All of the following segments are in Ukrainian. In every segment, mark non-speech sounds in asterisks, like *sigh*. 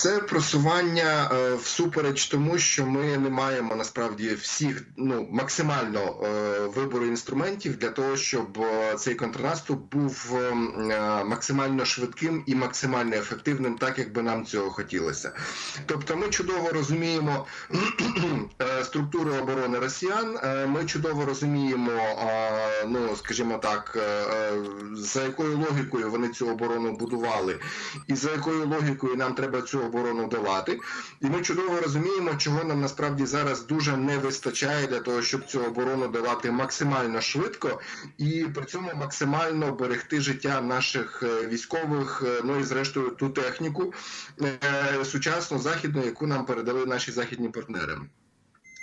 Це просування е, всупереч тому, що ми не маємо насправді всіх ну максимально е, вибору інструментів для того, щоб е, цей контрнаступ був е, максимально швидким і максимально ефективним, так як би нам цього хотілося. Тобто, ми чудово розуміємо *clears throat* е, структуру оборони росіян. е, Ми чудово розуміємо, е, ну скажімо так, е, е, за якою логікою вони цю оборону будували, і за якою логікою нам треба цю оборону долати. І ми чудово розуміємо, чого нам насправді зараз дуже не вистачає для того, щоб цю оборону долати максимально швидко і при цьому максимально берегти життя наших е, військових, е, ну і зрештою ту техніку е, сучасну західну, яку нам передали наші західні партнери.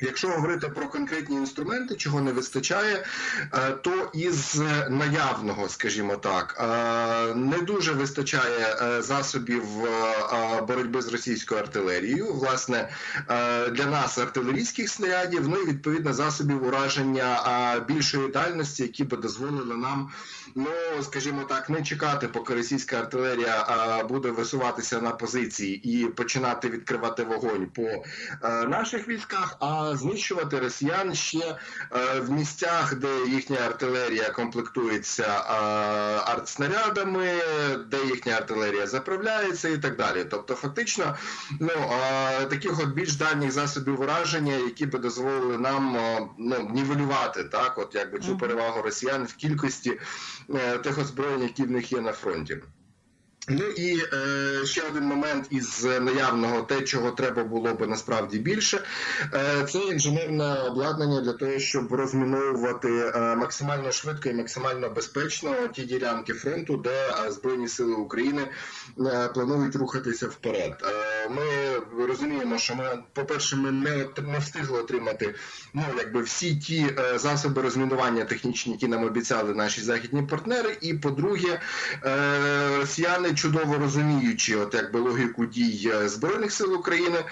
Якщо говорити про конкретні інструменти, чого не вистачає, е, то із наявного, скажімо так, е, не дуже вистачає е, засобів боротьби з російською артилерією. Власне, для нас артилерійських снарядів, ну і відповідно засобів ураження більшої дальності, які би дозволили нам, ну скажімо так, не чекати, поки російська артилерія буде висуватися на позиції і починати відкривати вогонь по наших військах. а знищувати росіян ще е, в місцях, де їхня артилерія комплектується е, артснарядами, де їхня артилерія заправляється і так далі. Тобто, фактично, ну е, таких от більш дальніх засобів ураження, які би дозволили нам ну, нівелювати так, от якби цю перевагу росіян в кількості тих озброєнь, які в них є на фронті. Ну і е, ще один момент із наявного, те, чого треба було би насправді більше, е, це інженерне обладнання для того, щоб розміновувати е, максимально швидко і максимально безпечно ті ділянки фронту, де е, Збройні Сили України е, планують рухатися вперед. Е, ми розуміємо, що ми, по-перше, ми не, не встигли отримати ну, якби всі ті е, засоби розмінування технічні, які нам обіцяли наші західні партнери. І по-друге, е, росіяни чудово розуміючи, от якби логіку дій е, збройних сил України,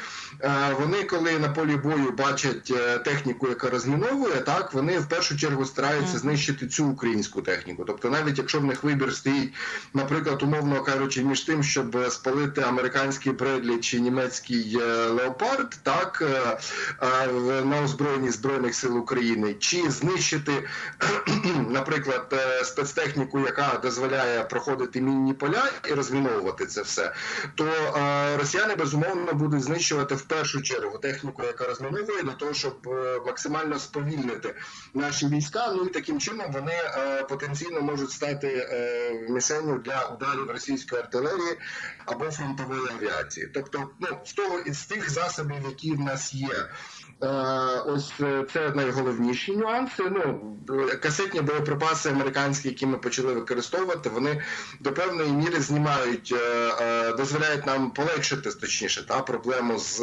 е, вони, коли на полі бою бачать техніку, яка розміновує, так вони в першу чергу стараються знищити цю українську техніку. Тобто, навіть якщо в них вибір стоїть, наприклад, умовно кажучи, між тим, щоб спалити американський Бредлі чи німецький е, леопард, так е, е, на озброєнні збройних сил України, чи знищити, *clears throat* наприклад, спецтехніку, яка дозволяє проходити мінні поля і розміновувати це все, то росіяни безумовно будуть знищувати в першу чергу техніку, яка розміновує, для того, щоб максимально сповільнити наші війська. Ну і таким чином вони потенційно можуть стати мішенню для ударів російської артилерії або фронтової авіації. Тобто, ну з того із тих засобів, які в нас є. Е, Ось е, це найголовніші нюанси. Ну касетні боєприпаси американські, які ми почали використовувати, вони до певної міри знімають, е, дозволяють нам полегшити точніше та проблему з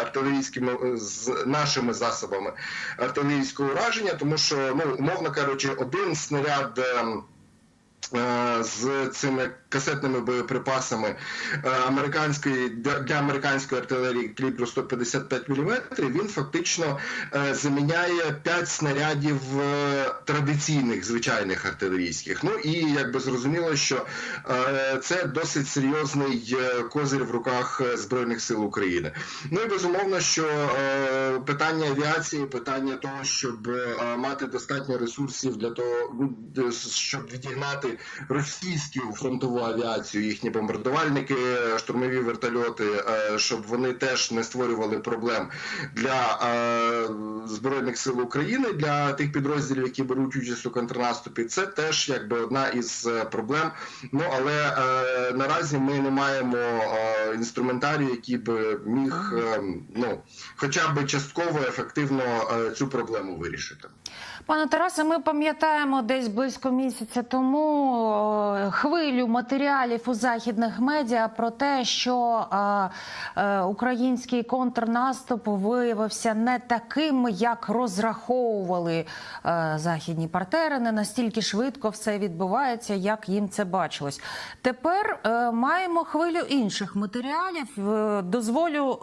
артилерійськими з нашими засобами артилерійського ураження, тому що ну умовно кажучи, один снаряд. Е, З цими касетними боєприпасами е, американської для американської артилерії калібру 155 мм, він фактично е, заміняє 5 снарядів традиційних звичайних артилерійських. Ну і якби зрозуміло, що це досить серйозний козир в руках збройних сил України. Ну і безумовно, що питання авіації, питання того, щоб мати достатньо ресурсів для того, ну, щоб відігнати російську фронтову авіацію, їхні бомбардувальники, е, штурмові вертольоти, е, щоб вони теж не створювали проблем для е, збройних сил України, для тих підрозділів, які беруть участь у контрнаступі. Це теж якби одна із проблем. Ну але наразі ми не маємо інструментарію, який би міг ну хоча б частково ефективно цю проблему вирішити. Пане Тарасе, ми пам'ятаємо десь близько місяця тому е, хвилю матеріалів у західних медіа про те, що е, е, український контрнаступ виявився не таким, як розраховували західні партнери. Не настільки швидко все відбувається, як їм це бачилось. Тепер маємо хвилю інших матеріалів. Дозволю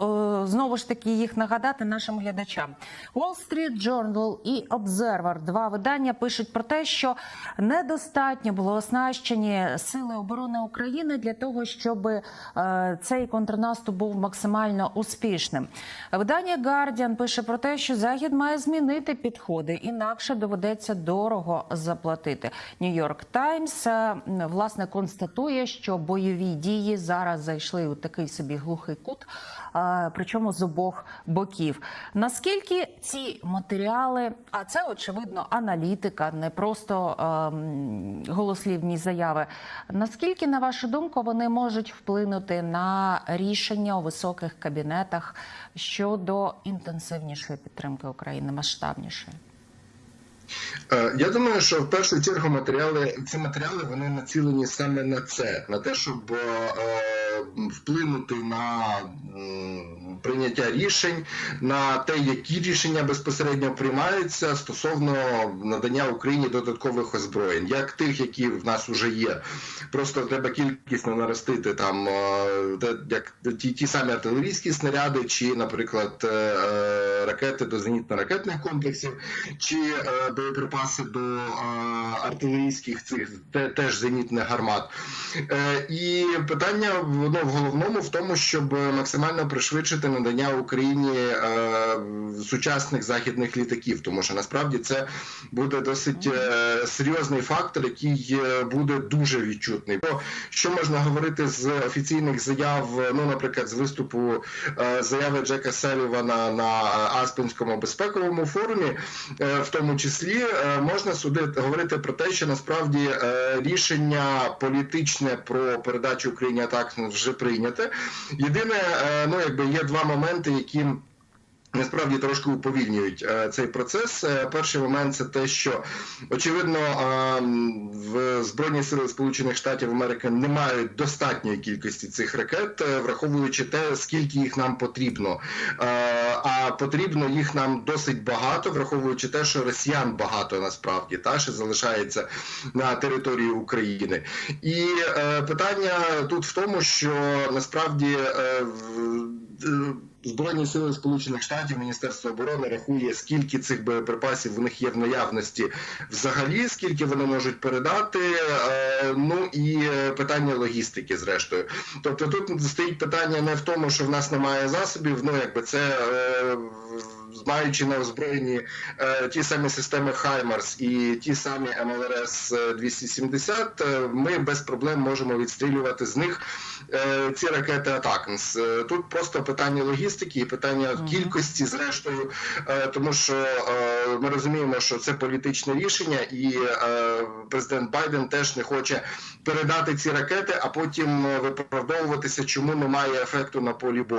знову ж таки їх нагадати нашим глядачам. Wall Street Journal і Observer Два видання пишуть про те, що недостатньо було оснащені сили оборони України для того, щоб е, цей контрнаступ був максимально успішним. Видання Guardian пише про те, що захід має змінити підходи, інакше доведеться дорого заплатити. Нью-Йорк Таймс е, власне констатує, що бойові дії зараз зайшли у такий собі глухий кут, причому з обох боків. Наскільки ці матеріали, а це очевидно аналітика, не просто голослівні заяви. Наскільки, на вашу думку, вони можуть вплинути на рішення у високих кабінетах щодо інтенсивнішої підтримки України, масштабнішої? Е, Я думаю, що в першу чергу матеріали ці матеріали вони націлені саме на це, на те, щоб е, вплинути на прийняття рішень, на те, які рішення безпосередньо приймаються стосовно надання Україні додаткових озброєнь, як тих, які в нас вже є. Просто треба кількісно наростити там е, як ті, ті самі артилерійські снаряди, чи, наприклад, е, е, ракети до зенітно-ракетних комплексів, чи боєприпаси до артилерійських цих теж зенітних гармат. І питання воно в головному в тому, щоб максимально пришвидшити надання Україні е, сучасних західних літаків, тому що насправді це буде досить е, серйозний фактор, який е, буде дуже відчутний. Бо що можна говорити з офіційних заяв, ну, наприклад, з виступу заяви Джека Селівана на Аспенському безпековому форумі, в тому числі можна судити говорити про те, що насправді рішення політичне про передачу Україні атак вже прийняте. Єдине, ну якби є два моменти, які. Насправді трошки уповільнюють е, цей процес. Е, Перший момент це те, що очевидно е, в Збройні сили Сполучених Штатів Америки не мають достатньої кількості цих ракет, враховуючи те, скільки їх нам потрібно. А потрібно їх нам досить багато, враховуючи те, що росіян багато насправді та ще залишається на території України. І питання тут в тому, що насправді в- Збройні сили Сполучених Штатів, Міністерство оборони рахує, скільки цих боєприпасів у них є в наявності взагалі, скільки вони можуть передати. е, Ну і е, питання логістики, зрештою. Тобто тут стоїть питання не в тому, що в нас немає засобів. Ну якби це е, маючи на озброєнні е, ті самі системи Хаймарс і ті самі МЛРС 270, е, ми без проблем можемо відстрілювати з них е, ці ракети Атакнс. Е, Тут просто питання логістики і питання Мгм. кількості, зрештою, е, тому що е, ми розуміємо, що це політичне рішення, і е, президент Байден теж не хоче передати ці ракети, а потім е, виправдовуватися, чому немає ефекту на полі бою.